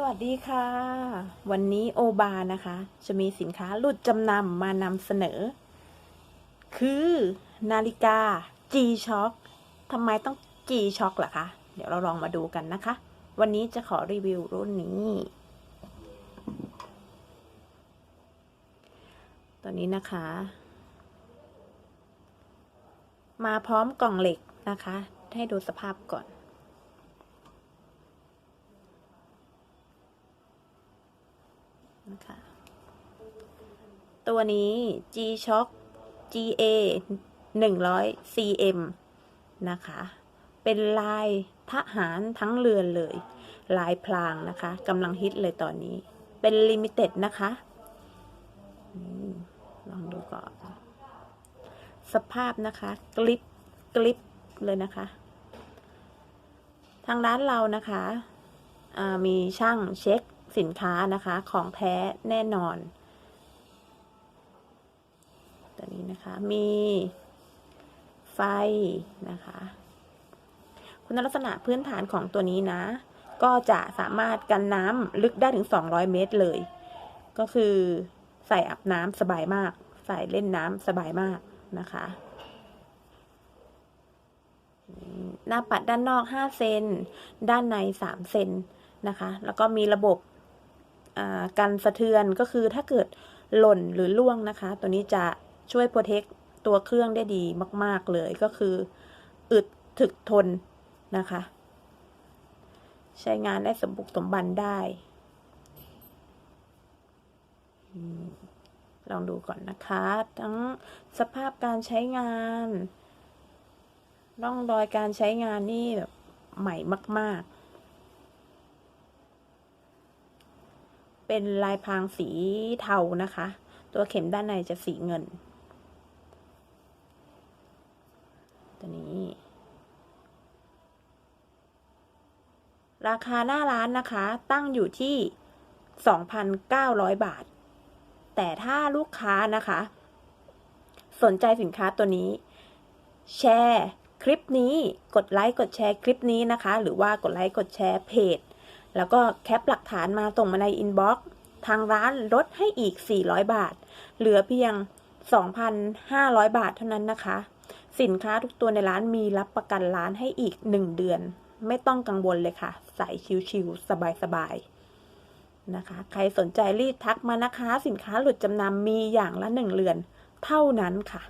สวัสดีค่ะ วันนี้โอบานะคะ จะมีสินค้าหลุดจำนำมานำเสนอ คือนาฬิกา G-Shock ทำไมต้อง G-Shock ล่ะคะ เดี๋ยวเราลองมาดูกันนะคะ วันนี้จะขอรีวิวรุ่นนี้ ตัวนี้นะคะ มาพร้อมกล่องเหล็กนะคะ ให้ดูสภาพก่อน นะคะ ตัวนี้ G-Shock GA 100 cm นะคะ เป็นลายทหารทั้งเรือนเลย ลายพลางนะคะกำลังฮิตเลยตอนนี้ เป็นลิมิเต็ดนะคะอลองดูก่อน สภาพนะคะกลิปกลิปเลยนะคะ ทางร้านเรานะคะมีช่างเช็ค สินค้านะคะของแท้แน่นอนตัวนี้นะคะมีไฟนะคะ คุณลักษณะพื้นฐานของตัวนี้นะ ก็จะสามารถกันน้ำลึกได้ถึง 200 เมตรเลย ก็คือใส่อาบน้ำสบายมาก ใส่เล่นน้ำสบายมากนะคะ หน้าปัดด้านนอก 5 เซน ด้านใน 3 เซนนะคะ แล้วก็มีระบบ กันสะเทือนก็คือถ้าเกิดหล่นหรือล่วงนะคะ ตัวนี้จะช่วยโปรเทคตัวเครื่องได้ดีมาก ๆ เลยก็คืออึดถึกทนนะคะ ใช้งานได้สมบุกสมบันได้ลองดูก่อนนะคะ ทั้งสภาพการใช้งาน ร่องรอยการใช้งานนี่แบบใหม่มาก ๆ เป็นลายพรางสีเทานะคะ ตัวเข็มด้านในจะสีเงิน ตัวนี้ ราคาหน้าร้านนะคะ ตั้งอยู่ที่ 2,900 บาท แต่ถ้าลูกค้านะคะ สนใจสินค้าตัวนี้ แชร์คลิปนี้ กดไลค์ กดแชร์คลิปนี้นะคะ หรือว่ากดไลค์ กดแชร์เพจ แล้วก็แคปหลักฐานมาส่งมาในอินบ็อกซ์ทางร้านลดให้อีก 400 บาท เหลือเพียง 2,500 บาทเท่านั้นนะคะ สินค้าทุกตัวในร้านมีรับประกันร้านให้อีก 1 เดือน ไม่ต้องกังวลเลยค่ะ ใส่ชิวๆสบายๆนะคะ ใครสนใจรีบทักมานะคะ สินค้าหลุดจำนำมีอย่างละ 1 เรือน เท่านั้นค่ะ